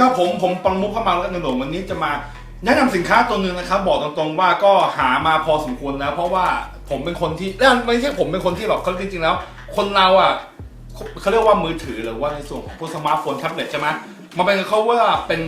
ครับผมผมปังมุกเข้ามาแล้วกันหนุ่มวันนี้จะมาแนะนำสินค้าตัวหนึ่งนะครับ บอกตรงๆว่าก็หามาพอสมควรแล้ว เพราะว่าผมเป็นคนที่แล้วไม่ใช่ผมเป็นคนที่หรอกเขาจริงๆแล้ว คนเราอะเขาเรียกว่ามือถือหรือว่าในส่วนของพวกสมาร์ทโฟนแท็บเล็ตใช่ไหมมันเป็นเขาว่าเป็น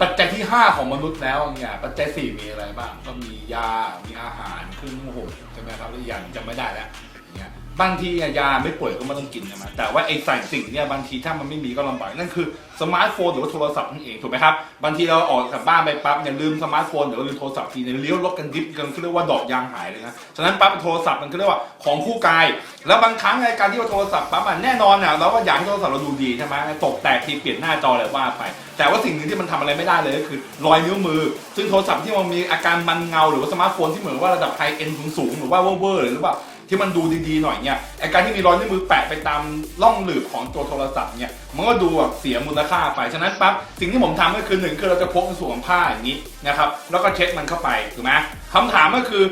ปัจจัยที่ 5 ของมนุษย์แล้วเนี่ยปัจจัย 4 มีอะไรบ้าง ก็มียา มีอาหารเครื่องนุ่งห่มใช่ไหมครับแล้วอีกอย่างจำไม่ได้แล้วอย่างเงี้ย บางทียาไม่ป่วยก็ไม่ต้องกินใช่ไหมแต่ว่าไอ้ใส่สิ่งเนี่ยบางทีถ้ามันไม่มีก็ลำบากนั่นคือสมาร์ทโฟนหรือว่าโทรศัพท์นั่นเองถูกไหมครับบางทีเราออกจากบ้านไปปั๊บเนี่ยลืมสมาร์ทโฟนหรือว่าลืมโทรศัพท์ทีเนี่ยเลี้ยวรถกันดิฟกันเขาเรียกว่าดอกยางหายเลยนะฉะนั้นปั๊บโทรศัพท์มันก็เรียกว่าของคู่กาย แล้วบางครั้งในการที่ว่าโทรศัพท์ปั๊บอะแน่นอนอะเราก็อยากให้โทรศัพท์เราดูดีใช่ไหมตกแตกทีเปลี่ยนหน้าจออะไรว่าไป แต่ว่าสิ่งหนึ่งที่มันทำอะไรไม่ได้เลยก็คือรอยนิ้วมือ ซึ่งโทรศัพท์ที่มันมีอาการมันเงาหรือว่าสมาร์ทโฟนที่เหมือนว่าระดับไฮเอ็นสูงๆหรือว่าเวอร์ๆหรือว่า ที่มันดูดีๆหน่อยเนี่ยไอการที่มีรอยนิ้วมือแปะไปตามร่องหลืบของตัวโทรศัพท์เนี่ยมันก็ดูแบบเสียมูลค่าไปฉะนั้นปั๊บสิ่งที่ผมทำก็คือหนึ่งคือเราจะพกในส่วนของผ้าอย่างนี้นะครับแล้วก็เช็ดมันเข้าไปถูกไหมคำถามก็คือ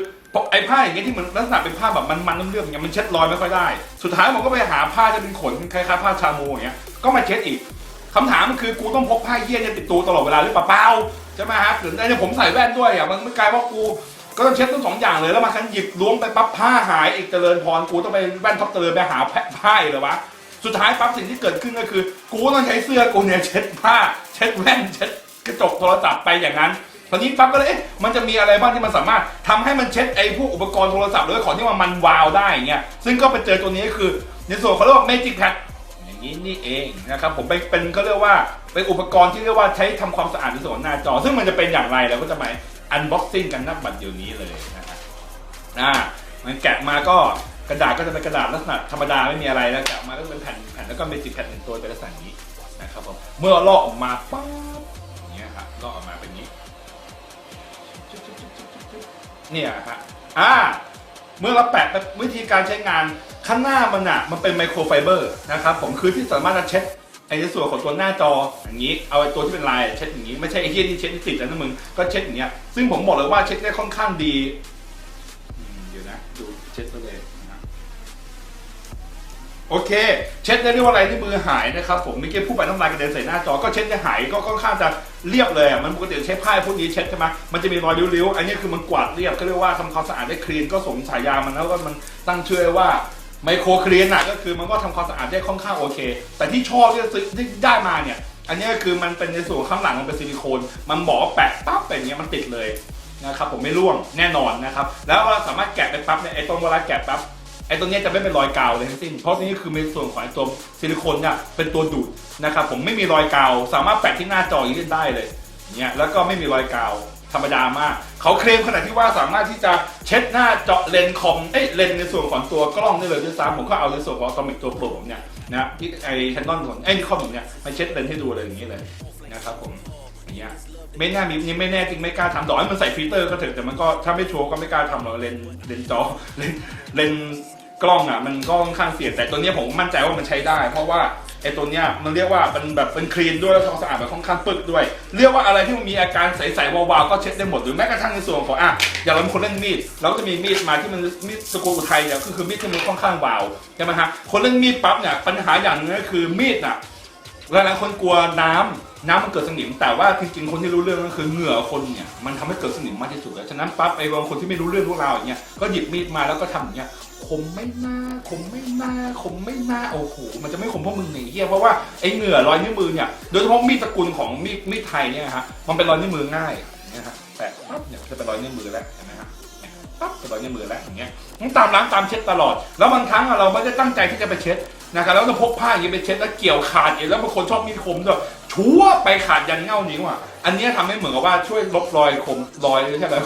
ไอ้ผ้าอย่างเงี้ยที่มันลักษณะเป็นผ้าแบบมันๆเรื่องๆอย่างเงี้ยมันเช็ดรอยไม่ค่อยได้ สุดท้ายผมก็ไปหาผ้าจะเป็นขนคล้ายๆผ้าชามูอย่างเงี้ยก็มาเช็ดอีกคำถามมันคือกูต้องพกผ้าเยี่ยเนี่ยติดตัวตลอดเวลาหรือเปล่าใช่ไหมฮะหรือเนี่ยผมใส่แว่นด้วยอะมันไม่กลายว่ากู ก็ต้องเช็ดทั้งสองอย่างเลยแล้วมาคันหยิบล้วงไปปั๊บผ้าหายอีกเจริญพรกูต้องไปแว่นท็อปเจริญไปหาผ้าอีกเหรอวะสุดท้ายปั๊บสิ่งที่เกิดขึ้นก็คือ กูต้องใช้เสื้อกูเนี่ยเช็ดผ้า เช็ดแว่นเช็ดกระจกโทรศัพท์ไปอย่างนั้นตอนนี้ปั๊บก็เลยเอ๊ะมันจะมีอะไรบ้างที่มันสามารถทำให้มันเช็ดไอ้พวกอุปกรณ์โทรศัพท์หรือของที่มันมันวาวได้เงี้ยซึ่งก็ไปเจอตัวนี้ก็คือ ในส่วนเขาเรียกว่า Magic Pad อย่างนี้นี่เองนะครับผมไปเป็นเขาเรียกว่าเป็นอุปกรณ์ที่เรียกว่าใช้ทำความสะอาดในส่วนหน้าจอ ซึ่งมันจะเป็นอย่างไรเราก็จะมา อันบ็อกซิ่งกันนับบัตรเดี๋ยวนี้เลยนะครับอ่ามันแกะมาก็กระดาษก็จะเป็นกระดาษลักษณะธรรมดาไม่มีอะไรแล้วแกะมาก็เป็นแผ่นแผ่นแล้วก็เมจิกแผ่นหนึ่งตัวเป็นลักษณะนี้นะครับผมเมื่อลอกออกมาปั๊บอย่างเงี้ยครับลอกออกมาเป็นอย่างนี้เนี่ยครับอ่าเมื่อเราแปะวิธีการใช้งานข้างหน้ามันอะมันเป็นไมโครไฟเบอร์นะครับผมคือที่สามารถจะเช็ด ไอ้ในส่วนของตัวหน้าจออย่างนี้ เอาไอ้ตัวที่เป็นลายเช็ดอย่างนี้ไม่ใช่ไอ้ที่ที่เช็ดติดแล้วนะมึงก็เช็ดอย่างเงี้ยซึ่งผมบอกเลยว่าเช็ดได้ค่อนข้างดีอืมเดี๋ยวนะดูเช็ดไปเลยนะโอเค เช็ดได้เรียกว่าอะไรที่มือหายนะครับผมเมื่อกี้ผู้ไปน้ำลายกระเด็นใส่หน้าจอก็เช็ดได้หายก็ค่อนข้างจะเรียบเลยอะมันปกติใช้ผ้าพวกนี้เช็ดใช่ไหมมันจะมีรอยริ้วๆ อันนี้คือมันกวาดเรียบก็เรียกว่าทำความสะอาดได้คลีนก็สมฉายามันแล้วก็มันตั้งชื่อว่า ไมโครคลีนอะก็คือมันก็ทำความสะอาดได้ค่อนข้างโอเค แต่ที่ชอบที่ซื้อที่ได้มาเนี่ย อันนี้ก็คือมันเป็นในส่วนข้างหลังมันเป็นซิลิโคน มันบอกว่าแปะปั๊บเป็นอย่างเงี้ยมันติดเลยนะครับผมไม่ร่วงแน่นอนนะครับ แล้วเราสามารถแกะไปปั๊บเนี่ยไอ้ตรงเวลาแกะปั๊บไอ้ตัวเนี้ยจะไม่เป็นรอยกาวเลยทั้งสิ้น เพราะนี่คือในส่วนของไอ้ตัวซิลิโคนเนี่ยเป็นตัวดูดนะครับผมไม่มีรอยกาว สามารถแปะที่หน้าจออย่างนี้ได้เลยเนี่ยแล้วก็ไม่มีรอยกาว ธรรมดามาก เขาเคลมขนาดที่ว่าสามารถที่จะเช็ดหน้าเจอเลนส์คอมเอ้ยเลนส์ในส่วนของตัวกล้องได้เลยด้วยซ้ำผมก็เอาในส่วนของตอมิกตัวโปรผมเนี่ยนะที่ไอแคนนอนของไอ้นิคอนผมเนี่ยมาเช็ดเลนส์ให้ดูเลยอย่างนี้เลยนะครับผมอย่างเงี้ยไม่น่ามีนี่ไม่แน่จริงไม่กล้าทำดอกให้มันใส่ฟิลเตอร์ก็เถอะแต่มันก็ถ้าไม่ชัวร์ก็ไม่กล้าทำหรอกเลนส์เลนส์จอเลนส์เลนกล้องอะมันก็ค่อนข้างเสียแต่ตัวเนี้ยผมมั่นใจว่ามันใช้ได้ เพราะว่า ไอ้ตัวเนี้ยมันเรียกว่าเป็นแบบเป็นคลีนด้วยแล้วความสะอาดแบบค่อนข้างปึกด้วย เรียกว่าอะไรที่มันมีอาการใสๆวาวๆก็เช็ดได้หมดหรือแม้กระทั่งในส่วนของอะอย่างเราเป็นคนเล่นมีดเราก็จะมีมีดมาที่มันมีดสกุลอุทัยเนี่ยก็คือมีดที่มันค่อนข้างวาวใช่ไหมฮะคนเล่นมีดปั๊บเนี่ยปัญหาอย่างหนึงก็คือมีดน่ะ หลายๆคนกลัวน้ำน้ำมันเกิดสนิม แต่ว่าจริงๆคนที่รู้เรื่องก็คือเหงื่อคนเนี่ยมันทำให้เกิดสนิมมากที่สุดแล้วฉะนั้นปั๊บไอ้บางคนที่ไม่รู้เรื่องพวกเราอย่างเงี้ยก็หยิบมีดมาแล้วก็ทำอย่างเงี้ย คมไม่น่าคมไม่น่าคมไม่น่าโอ้โหมันจะไม่คมเพราะมึงหนีเหี้ยเพราะว่าไอ้เหงื่อรอยนิ้วมือเนี่ยโดยเฉพาะมีดตระกูลของมีดมีดไทยเนี่ยฮะมันเป็นรอยนิ้วมือง่ายนี่ฮะแปะปั๊บเนี่ยจะเป็นรอยนิ้วมือแล้วเห็นไหมฮะปั๊บเป็นรอยนิ้วมือแล้วอย่างเงี้ยต้องตามล้างตามเช็ดตลอด แล้วบางครั้งอะเราไม่ได้ตั้งใจที่จะไปเช็ดนะครับแล้วก็พกผ้าอย่างนี้ยไปเช็ดแล้วเกี่ยวขาดอีกแล้วบางคนชอบมีดคมด้วย ชั่วไปขาดยันเง่านิ้วอะ อันเนี้ยทำให้เหมือนกับว่าช่วยลบรอยคมรอยไม่ใช่อะไร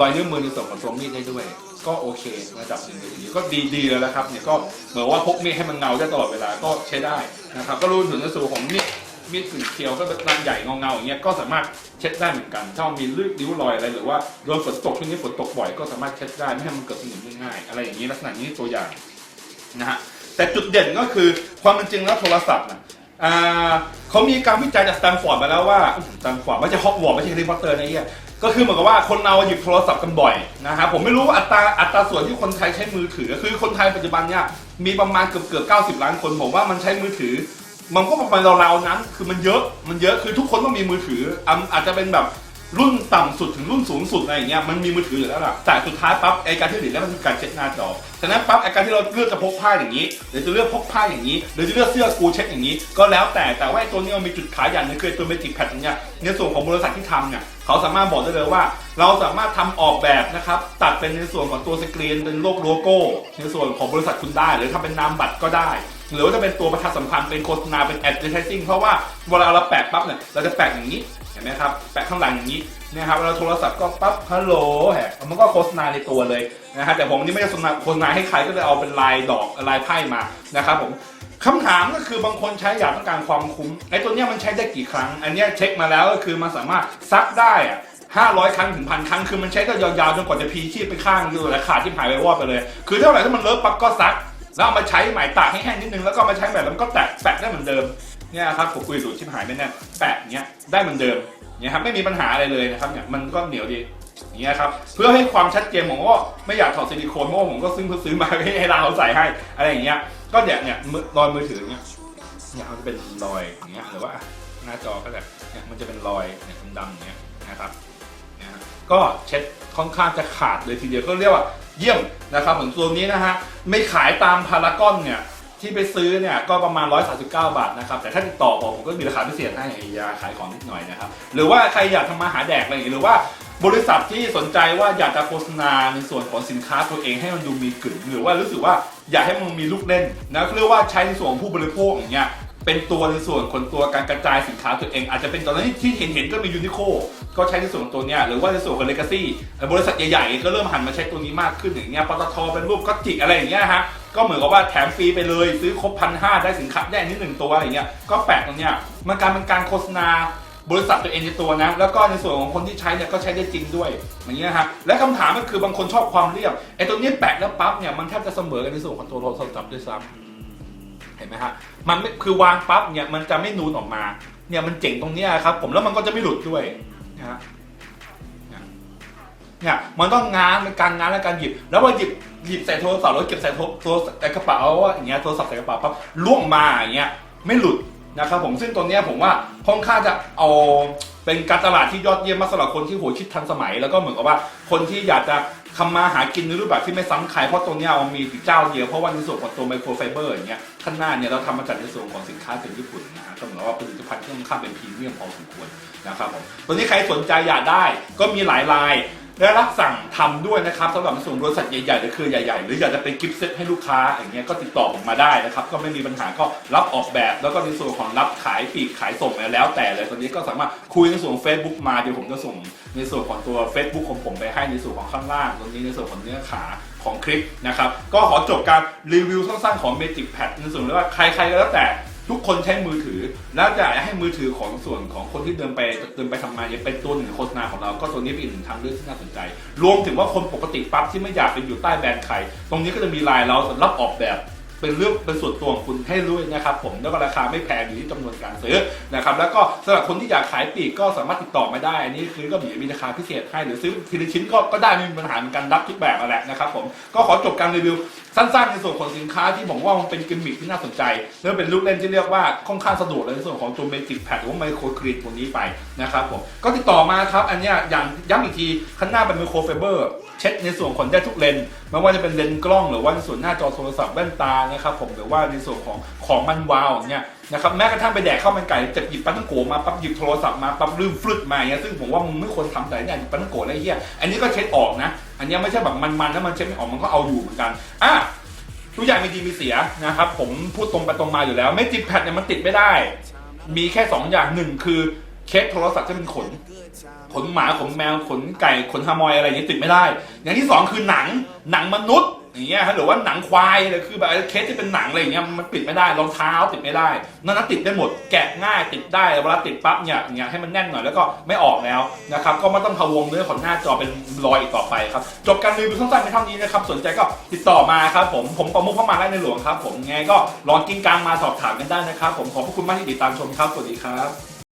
รอยนิ้วมือในส่วนของตัวมีดได้ด้วย ก็โอเคระดับหนึ่งเลยทีเดียวก็ดีดีแล้วนะครับเนี่ยก็เหมือนว่าพกมีดให้มันเงาได้ตลอดเวลาก็ใช้ได้นะครับก็รู้ถึงในส่วนของมีดมีดกึ่งเคียวก็เป็นลานใหญ่เงาเงาๆอย่างเงี้ยก็สามารถเช็ดได้เหมือนกัน ถ้ามีลื่นริ้วรอยอะไรหรือว่าโดนฝนตกช่วงนี้ฝนตกบ่อยก็สามารถเช็ดได้ไม่ให้มันเกิดสนิมง่ายๆอะไรอย่างนี้ลักษณะนี้ตัวอย่างนะฮะแต่จุดเด่นก็คือความเป็นจริงแล้วโทรศัพท์นะ อ่าเขามีการวิจัยจากสแตนฟอร์ดมาแล้วว่าสแตนฟอร์ดไม่ใช่ฮอกวอตส์ไม่ใช่แฮร์รี่พอตเตอร์นะเฮียก็คือเหมือนกับว่าคนเราหยิบโทรศัพท์กันบ่อยนะครับผมไม่รู้ว่าอัตราอัตราส่วนที่คนไทยใช้มือถือ คือคนไทยปัจจุบันเนี่ยมีประมาณเกือบเกือบ90ล้านคนผมว่ามันใช้มือถือ มันก็ประมาณเราๆนั้น คือมันเยอะมันเยอะคือทุกคนต้องมีมือถืออะอาจจะเป็นแบบ รุ่นต่ำสุดถึงรุ่นสูงสุดอะไรอย่างเงี้ยมันมีมือถืออยู่แล้วล่ะแต่สุดท้ายปั๊บไอการที่เหลือแล้วมันคือการเช็ดหน้าจอฉะนั้นปั๊บไอการที่เราเลือกจะพกผ้าอย่างนี้หรือจะเลือกพกผ้าอย่างนี้ หรือจะเลือกเสื้อกูเช็ดอย่างนี้ ก็แล้วแต่แต่ว่าไอตัวนี้มันมีจุดขายอย่างหนึงคือไอ้ตัวเมจิกแพดเนี่ยในส่วนของบริษัทที่ทำเนี่ยเขาสามารถบอกได้เลยว่า เราสามารถทำออกแบบนะครับตัดเป็นในส่วนของตัวสกรีนเป็นโลกโลโก้ ในส่วนของบริษัทคุณได้ หรือทำเป็นนามบัตรก็ได้ หรือว่าจะเป็นตัวประชาสัมพันธ์เป็นโฆษณาเป็น advertising เพราะว่าเวลาเราแปะปั๊บเนี่ยเราจะแปะอย่างนี้ เห็นไหมครับแปะข้างหลังอย่างนี้นะครับเราโทรศัพท์ก็ปั๊บฮัลโหลแฮะมันก็โฆษณาในตัวเลยนะฮะแต่ผมนี่ไม่ได้โฆษณาโฆษณาให้ใครก็เลยเอาเป็นลายดอกลายไพ่มานะครับผมคำถามก็คือบางคนใช้อยากต้องการความคุ้มไอ้ตัวเนี้ยมันใช้ได้กี่ครั้ง อันเนี้ยเช็คมาแล้วก็คือมันสามารถซักได้อะ500ครั้งถึงพันครั้งคือมันใช้ได้ยาวๆจนกว่าจะพีชีพไปข้างอยู่และขาดที่หายไปวอดไปเลย คือเท่าไหร่ถ้ามันเลอะปั๊บก็ซัก แล้วเอามาใช้ใหม่ตากให้แห้งนิดนึงแล้วก็มาใช้ใหม่แล้วมันก็แตะแปะได้เหมือนเดิม เนี่ยครับผมคุยดูดชิบหายไม่แน่นแปะเนี้ยได้เหมือนเดิมเนี่ยครับไม่มีปัญหาอะไรเลยนะครับเนี่ยมันก็เหนียวดีอย่างเงี้ยครับเพื่อให้ความชัดเจนผมก็ไม่อยากถอดซิลิโคนเพราะผมก็ซื้อซื้อมาให้ร้านเขาใส่ให้อะไรอย่างเงี้ยก็เนี่ยเนี่ยมือรอยมือถือเนี่ยเนี่ยมันจะเป็นรอยอย่างเงี้ยหรือว่าหน้าจอก็แบบเนี่ยมันจะเป็นรอยเนี่ยดำๆอย่างเงี้ยนะครับเนี่ยก็เช็ดค่อนข้างจะขาดเลยทีเดียวก็เรียกว่าเยี่ยมนะครับเหมือนตัวนี้นะฮะไม่ขายตามพารากอนเนี่ย ที่ไปซื้อเนี่ยก็ประมาณ 139 บาทนะครับ แต่ถ้าติดต่อผมผมก็มีราคาพิเศษให้ยาขายของนิดหน่อยนะครับ หรือว่าใครอยากทำมาหาแดกอะไรอย่างงี้หรือว่าบริษัทที่สนใจว่าอยากจะโฆษณาในส่วนของสินค้าตัวเองให้มันดูมีกลิ่นหรือว่ารู้สึกว่าอยากให้มันมีลูกเล่นนะเรียกว่าใช้ในส่วนของผู้บริโภคอย่างเงี้ยเป็นตัวในส่วนคนตัวการกระจายสินค้าตัวเอง อาจจะเป็นตอนนี้ที่เห็นเห็นก็มียูนิโคก็ใช้ในส่วนตัวเนี้ยหรือว่าในส่วนของเลกาซี่บริษัทใหญ่ๆ ก็เริ่มหันมาใช้ตัวนี้มากขึ้นอย่างเงี้ยปตทเป็นรูปก็จิกอะไรอย่างเงี้ยฮะ ก็เหมือนกับว่าแถมฟรีไปเลย ซื้อครบพันห้าได้สินค้าได้อันนี้หนึ่งตัวอะไรเงี้ยก็แปะตรงเนี้ยมันการเป็นการโฆษณาบริษัทตัวเองในตัวนะ แล้วก็ในส่วนของคนที่ใช้เนี่ยก็ใช้ได้จริงด้วยอย่างเงี้ยฮะและคำถามก็คือบางคนชอบความเรียบไอ้ตัวนี้แปะแล้วปั๊บเนี่ยมันแทบจะเสมอกันในส่วนของตัวโทรศัพท์ด้วยซ้ำเห็นไหมฮะมันไม่คือวางปั๊บเนี่ยมันจะไม่นูนออกมาเนี่ยมันเจ๋งตรงนี้ครับผมแล้วมันก็จะไม่หลุดด้วยนะฮะเนี่ยเนี่ยมันต้องง้างเป็นการง้างและการหยิบ แล้วพอหยิบ หยิบใส่โทรศัพท์แล้วเก็บใส่โทรโทรใส่กระเป๋าอย่างเงี้ยโทรศัพท์ใส่กระเป๋าปั๊บล่วงมาอย่างเงี้ยไม่หลุดนะครับผมซึ่งตัวเนี้ยผมว่าค่อนข้างจะเอาเป็นการตลาดที่ยอดเยี่ยมมากสำหรับคนที่หัวคิดทันสมัย แล้วก็เหมือนกับว่าคนที่อยากจะทำมาหากินในรูปแบบที่ไม่ซ้ำใครเพราะตัวเนี้ยมันมีเจ้าเดียวเพราะว่าในส่วนของตัวไมโครไฟเบอร์อย่างเงี้ยข้างหน้าเนี่ยเราทำมาจากในส่วนของสินค้าจากญี่ปุ่นนะฮะก็เหมือนว่าผลิตภัณฑ์ที่ค่อนข้างเป็นพรีเมียมพอสมควรนะครับผมตัวนี้ใครสนใจอยากได้ก็มีหลายลาย ได้รับสั่งทำด้วยนะครับสำหรับในส่วนบริษัทใหญ่ๆหรือเครือใหญ่ๆ หรืออยากจะเป็นกิฟต์เซตให้ลูกค้าอย่างเงี้ยก็ติดต่อผมมาได้นะครับ ก็ไม่มีปัญหาก็รับออกแบบ แล้วก็ในส่วนของรับขายปลีกขายส่งแล้วแต่เลยตอนนี้ก็สามารถคุยในส่วน Facebook มาเดี๋ยวผมจะส่งในส่วนของตัว Facebook ของผมไปให้ในส่วนของข้างล่างตรงนี้ในส่วนของเนื้อขาของคลิปนะครับก็ขอจบการรีวิวสั้นๆของ Magic Pad ในส่วนที่ว่าใครๆก็แล้วแต่ ทุกคนใช้มือถือ แล้วจะให้มือถือของส่วนของคนที่เดินไปเดินไปทำงานเนี่ยเป็นตัวหนึ่งโฆษณาของเรา ก็ตรงนี้เป็นอีกหนึ่งทางเลือกที่น่าสนใจ รวมถึงว่าคนปกติปั๊บที่ไม่อยากเป็นอยู่ใต้แบรนด์ใคร ตรงนี้ก็จะมีลายเราสำหรับออกแบบ เป็นเรื่องเป็นส่วนตัวของคุณให้ด้วยนะครับผมแล้วก็ราคาไม่แพงอยู่ที่จำนวนการซื้อนะครับแล้วก็สำหรับคนที่อยากขายปลีกก็สามารถติดต่อมาได้อันนี้คือก็มีมีราคาพิเศษให้หรือซื้อทีละชิ้นก็ก็ได้ไม่มีปัญหาเหมือนกันรับทุกแบบนั่นแหละนะครับผมก็ขอจบการรีวิวสั้นๆในส่วนของสินค้าที่ผมว่ามันเป็นกิมมิคที่น่าสนใจแล้วเป็นลูกเล่นที่เรียกว่าค่อนข้างสะดวกเลยในส่วนของตัวเมจิกแพดหรือว่าไมโครกรีนตัวนี้ไปนะครับผมก็ติดต่อมาครับอันนี้ยอย่างย้ำอีกทีข้างหน้าเป็นไมโครไฟเบอร์เช็ดในส่วนของได้ทุกเลนส์ไม่ว่าจะเป็นเลนส์กล้องหรือว่าในส่วนหน้าจอโทรศัพท์แว่นตานะครับผมหรือว่าในส่วนของของมันวาวเงี้ยนะครับแม้กระทั่งไปแดกข้าวมันไก่จะหยิบปันตังโกมาปั๊บหยิบโทรศัพท์มาปั๊บลืมฟลุดมาเงี้ยซึ่งผมว่ามึงไม่ควรทำแต่เนี่ยหยิบปันตังโกอะไรเงี้ยอันนี้ก็เช็ดออกนะ อันนี้ไม่ใช่แบบมันๆแล้วมันเช็ดไม่ออกมันก็เอาอยู่เหมือนกันอะทุกอย่างมีดีมีเสียนะครับผมพูดตรงไปตรงมาอยู่แล้ว ไม่ติดแพดเนี่ยมันติดไม่ได้ มีแค่ 2 อย่างหนึ่งคือเคสโทรศัพท์ที่เป็นขน ขนหมาขนแมวขนไก่ขนฮามอยอะไรอย่างนี้ติดไม่ได้ อย่างที่ 2 คือหนังหนังมนุษย์ อย่างเงี้ยฮะหรือว่าหนังควายอะไรคือแบบเคสที่เป็นหนังอะไรอย่างเงี้ยมันปิดไม่ได้รองเท้าติดไม่ได้นั่นนะติดได้หมดแกะง่ายติดได้เวลาติดปั๊บเนี่ยอย่างเงี้ยให้มันแน่นหน่อยแล้วก็ไม่ออกแล้วนะครับก็ไม่ต้องพะวงเนื้อของหน้าจอเป็นรอยอีกต่อไปครับจบการรีวิวสั้นๆในเท่านี้นะครับสนใจก็ติดต่อมาครับผมผมประมุขเข้ามาได้ในหลวงครับ ผมไงก็ลองกินกลางมาสอบถามกันได้นะครับ ผมขอบพระคุณมากที่ติดตามชมครับสวัสดีครับ